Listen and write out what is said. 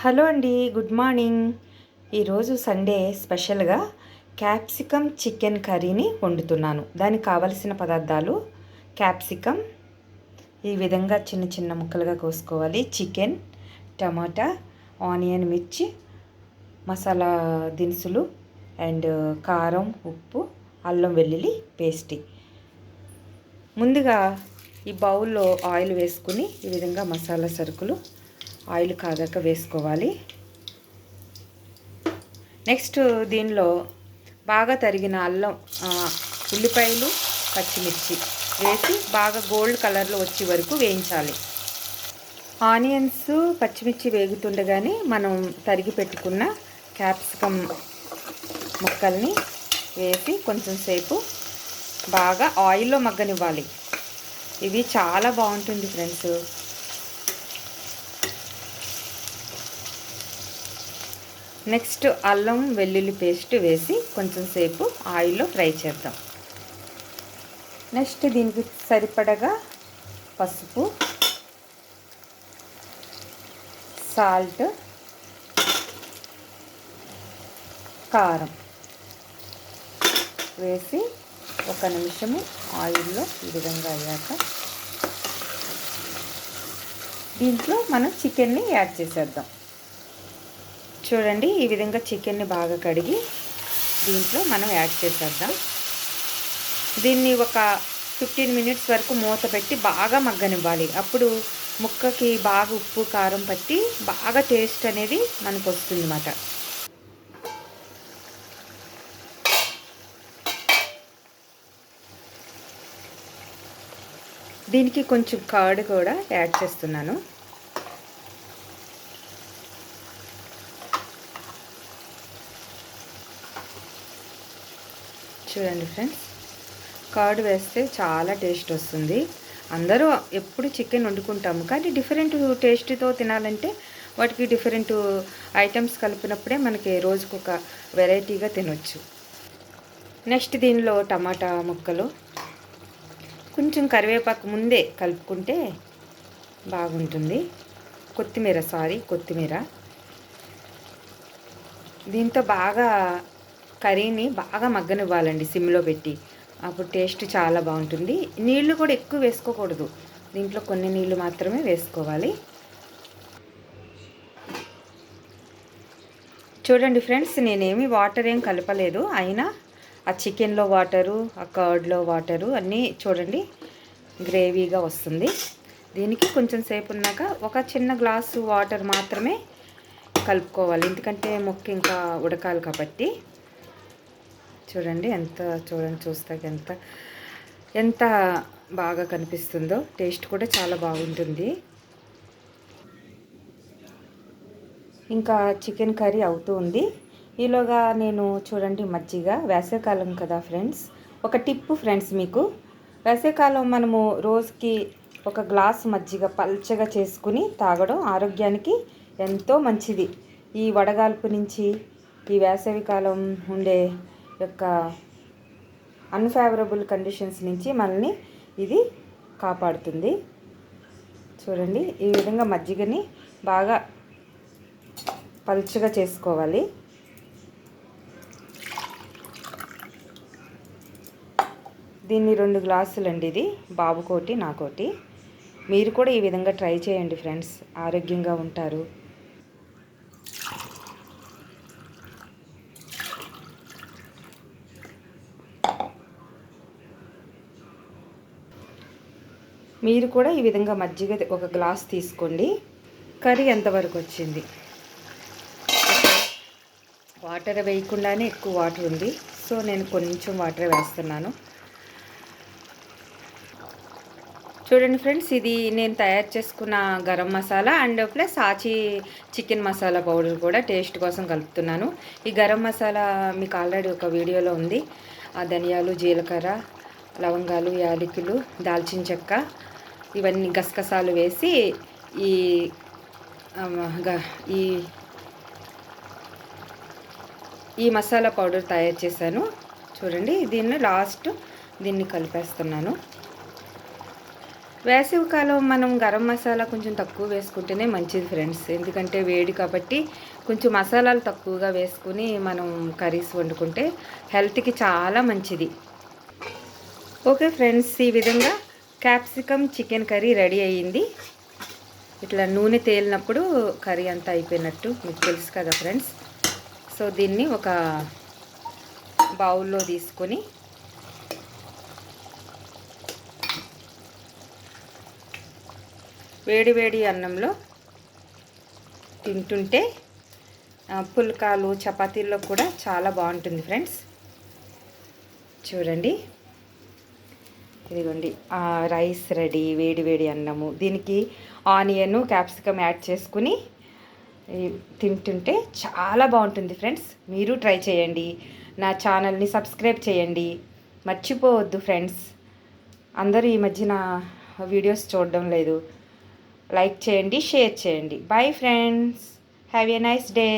Hello అండి good morning. ఈరోజు Sunday స్పెషల్గా క్యాప్సికమ్ చికెన్ కర్రీని వండుతున్నాను. దానికి కావలసిన పదార్థాలు క్యాప్సికమ్ ఈ విధంగా చిన్న చిన్న ముక్కలుగా కోసుకోవాలి. చికెన్ టమాటా ఆనియన్ మిర్చి మసాలా దినుసులు అండ్ కారం ఉప్పు అల్లం వెల్లుల్లి పేస్టీ. ముందుగా ఈ బౌల్లో ఆయిల్ వేసుకుని ఈ విధంగా మసాలా సరుకులు ఆయిల్ కాగాక వేసుకోవాలి. నెక్స్ట్ దీనిలో బాగా తరిగిన అల్లం ఉల్లిపాయలు పచ్చిమిర్చి వేసి బాగా గోల్డ్ కలర్లో వచ్చే వరకు వేయించాలి. ఆనియన్స్ పచ్చిమిర్చి వేగుతుండగానే మనం తరిగి పెట్టుకున్న క్యాప్సికమ్ ముక్కల్ని వేసి కొంచెం సేపు బాగా ఆయిల్లో మగ్గనివ్వాలి. ఇవి చాలా బాగుంటుంది ఫ్రెండ్స్. నెక్స్ట్ అల్లం వెల్లుల్లి పేస్ట్ వేసి కొంచెం సేపు ఆయిల్లో ఫ్రై చేద్దాం. నెక్స్ట్ దీనికి సరిపడగా పసుపు సాల్ట్ కారం వేసి ఒక నిమిషము ఆయిల్లో ఈ విధంగా అయ్యాక దీంట్లో మనం చికెన్ని యాడ్ చేసేద్దాం. చూడండి ఈ విధంగా చికెన్ని బాగా కడిగి దీంట్లో మనం యాడ్ చేసేద్దాం. దీన్ని ఒక ఫిఫ్టీన్ మినిట్స్ వరకు మూత పెట్టి బాగా మగ్గనివ్వాలి. అప్పుడు ముక్కకి బాగా ఉప్పు కారం పట్టి బాగా టేస్ట్ అనేది మనకు వస్తుంది అన్నమాట దీనికి కొంచెం కర్డ్ కూడా యాడ్ చేస్తున్నాను. చూడండి ఫ్రెండ్స్. కర్డ్ వేస్తే చాలా టేస్ట్ వస్తుంది. అందరూ ఎప్పుడు చికెన్ వండుకుంటాము కానీ డిఫరెంట్ టేస్ట్తో తినాలంటే వాటికి డిఫరెంట్ ఐటమ్స్ కలిపినప్పుడే మనకి రోజుకు ఒక వెరైటీగా తినొచ్చు. నెక్స్ట్ దీనిలో టమాటా ముక్కలు. కొంచెం కరివేపాకు ముందే కలుపుకుంటే బాగుంటుంది. కొత్తిమీర సారీ కొత్తిమీర. దీంతో బాగా కర్రీని బాగా మగ్గనివ్వాలండి సిమ్లో పెట్టి. అప్పుడు టేస్ట్ చాలా బాగుంటుంది. నీళ్ళు కూడా ఎక్కువ వేసుకోకూడదు. దీంట్లో కొన్ని నీళ్ళు మాత్రమే వేసుకోవాలి. చూడండి ఫ్రెండ్స్ నేనేమి వాటర్ ఏం కలపలేదు. అయినా ఆ చికెన్లో వాటరు ఆ కర్డ్లో వాటరు అన్నీ చూడండి గ్రేవీగా వస్తుంది. దీనికి కొంచెం సేపు ఉన్నాక ఒక చిన్న గ్లాసు వాటర్ మాత్రమే కలుపుకోవాలి. ఎందుకంటే మొక్క ఇంకా ఉడకాలి కాబట్టి. చూడండి ఎంత చూడండి చూస్తాక ఎంత ఎంత బాగా కనిపిస్తుందో. టేస్ట్ కూడా చాలా బాగుంటుంది. ఇంకా చికెన్ కర్రీ అవుతూ ఉంది. ఈలోగా నేను చూడండి మజ్జిగ. వేసవికాలం కదా ఫ్రెండ్స్. ఒక టిప్పు ఫ్రెండ్స్ మీకు. వేసవికాలం మనము రోజుకి ఒక గ్లాస్ మజ్జిగ పల్చగా చేసుకుని తాగడం ఆరోగ్యానికి ఎంతో మంచిది. ఈ వడగాల్పు నుంచి ఈ వేసవికాలం ఉండే యొక్క అన్ఫేవరబుల్ కండిషన్స్ నుంచి మనల్ని ఇది కాపాడుతుంది. చూడండి ఈ విధంగా మజ్జిగని బాగా పలుచగా చేసుకోవాలి. దీన్ని రెండు గ్లాసులు అండి ఇది బాబుకోటి నాకోటి. మీరు కూడా ఈ విధంగా ట్రై చేయండి ఫ్రెండ్స్. ఆరోగ్యంగా ఉంటారు. మీరు కూడా ఈ విధంగా మజ్జిగ ఒక గ్లాస్ తీసుకోండి. కర్రీ ఎంతవరకు వచ్చింది? వాటర్ వేయకుండానే ఎక్కువ వాటర్ ఉంది. సో నేను కొంచెం వాటర్ వేస్తున్నాను. చూడండి ఫ్రెండ్స్ ఇది నేను తయారు చేసుకున్న garam masala and plus Aachi chicken masala powder కూడా టేస్ట్ కోసం కలుపుతున్నాను. ఈ గరం మసాలా మీకు ఆల్రెడీ ఒక వీడియోలో ఉంది. ఆ ధనియాలు జీలకర్ర లవంగాలు యాలకులు దాల్చిన చెక్క ఇవన్నీ గసగసాలు వేసి ఈ గ- ఈ ఈ మసాలా పౌడర్ తయారు చేశాను. చూడండి దీన్ని లాస్ట్ దీన్ని కలిపేస్తున్నాను. వేసవికాలం మనం గరం మసాలా కొంచెం తక్కువ వేసుకుంటేనే మంచిది ఫ్రెండ్స్. ఎందుకంటే వేడి కాబట్టి కొంచెం మసాలాలు తక్కువగా వేసుకుని మనం కర్రీస్ వండుకుంటే హెల్త్కి చాలా మంచిది. ఓకే ఫ్రెండ్స్ ఈ విధంగా క్యాప్సికమ్ చికెన్ కర్రీ రెడీ అయ్యింది. ఇట్లా నూనె తేలినప్పుడు కర్రీ అంతా అయిపోయినట్టు మీకు తెలుసు కదా ఫ్రెండ్స్. సో దీన్ని ఒక బౌల్లో తీసుకొని వేడి వేడి అన్నంలో తింటుంటే పుల్కాలు చపాతీల్లో కూడా చాలా బాగుంటుంది ఫ్రెండ్స్. చూడండి. ఇదిగోండి రైస్ రెడీ వేడి వేడి అన్నము. దీనికి ఆనియన్ క్యాప్సికమ్ యాడ్ చేసుకుని తింటుంటే చాలా బాగుంటుంది ఫ్రెండ్స్. మీరు ట్రై చేయండి. నా ఛానల్ని సబ్స్క్రైబ్ చేయండి. మర్చిపోవద్దు ఫ్రెండ్స్. అందరూ ఈ మధ్యన వీడియోస్ చూడడం లేదు. లైక్ చేయండి షేర్ చేయండి. Bye friends. Have a nice day.